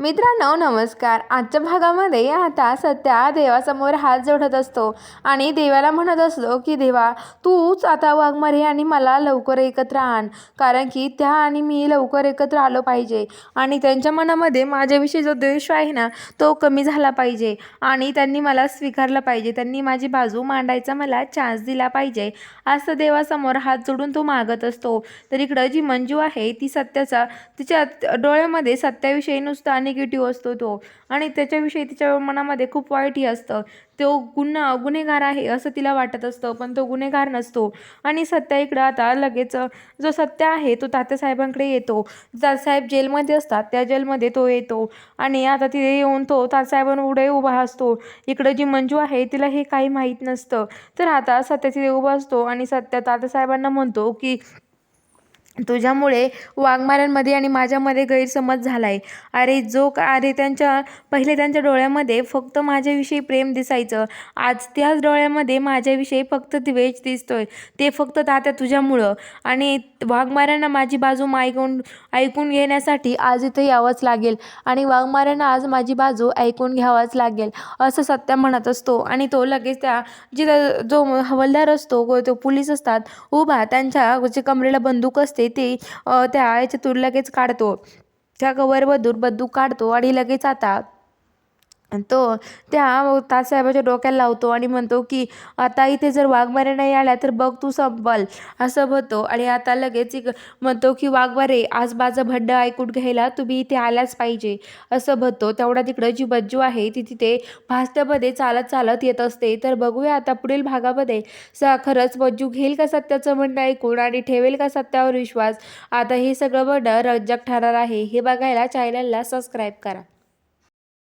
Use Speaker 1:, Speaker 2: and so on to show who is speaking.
Speaker 1: मित्रांनो नमस्कार. आजच्या भागामध्ये आता सध्या देवासमोर हात जोडत असतो आणि देवाला म्हणत असतो की देवा तूच आता वाघमारे आणि मला लवकर एकत्र आण. कारण की त्या आणि मी लवकर एकत्र आलो पाहिजे आणि त्यांच्या मनामध्ये माझ्याविषयी जो द्वेष आहे ना तो कमी झाला पाहिजे आणि त्यांनी मला स्वीकारलं पाहिजे. त्यांनी माझी बाजू मांडायचा मला चान्स दिला पाहिजे. असं देवासमोर हात जोडून तो मागत असतो. तर इकडं जी मंजू आहे ती सत्याचा तिच्या डोळ्यामध्ये सत्याविषयी नुसता निगेटिव्ह असतो तो. आणि त्याच्याविषयी तिच्या मनामध्ये खूप वाईटही असतं. तो गुन्हा गुन्हेगार आहे असं तिला वाटत असतं पण तो गुन्हेगार नसतो. आणि सत्या इकडं आता लगेच जो सत्य आहे तो तात्यासाहेबांकडे येतो. तात्यासाहेब जेलमध्ये असतात त्या जेलमध्ये तो येतो. आणि आता तिथे येऊन तो तात्यासाहेबांपुढे उभा असतो. इकडं जी मंजू आहे तिला हे काही माहीत नसतं. तर आता सत्या तिथे उभा असतो आणि सत्या तात्यासाहेबांना म्हणतो की तुझ्यामुळे वाघमाऱ्यांमध्ये आणि माझ्यामध्ये गैरसमज झाला आहे अरे जो का अरे त्यांच्या पहिले त्यांच्या डोळ्यामध्ये फक्त माझ्याविषयी प्रेम दिसायचं. आज त्याच डोळ्यामध्ये माझ्याविषयी फक्त द्वेष दिसतोय. ते फक्त तात्या तुझ्यामुळं. आणि वाघमाऱ्यांना माझी बाजू ऐकून ऐकून घेण्यासाठी आज इथे यावंच लागेल. आणि वाघमाऱ्यांना आज माझी बाजू ऐकून घ्यावाच लागेल असं सत्या म्हणत असतो. आणि तो लगेच त्या जिथं जो हवालदार असतो तो पोलीस असतात उभा त्यांच्या जे कमरेला बंदूक असते असते ती त्या याच्यातून लगेच काढतो. त्या कवरमधून बंदूक काढतो आणि लगेच आता तो त्या तासाहेबाच्या डोक्याला लावतो आणि म्हणतो की आता इथे जर वाघमारे नाही आल्या तर बघ तू संपल. असं म्हणतो. आणि आता लगेच इक- म्हणतो की वाघमारे आज माझं भंड ऐकून घ्यायला तुम्ही इथे आल्याच पाहिजे. असं म्हणतो. तेवढा तिकडं जी बज्जू आहे ती तिथे भास्त्यामध्ये चालत चालत येत असते. तर बघूया आता पुढील भागामध्ये स खरंच बज्जू घेईल का सत्याचं म्हणणं ऐकून आणि ठेवेल का सत्यावर विश्वास? आता हे सगळं म्हणणं रंजक ठरणार आहे. हे बघायला चॅनलला सबस्क्राईब करा.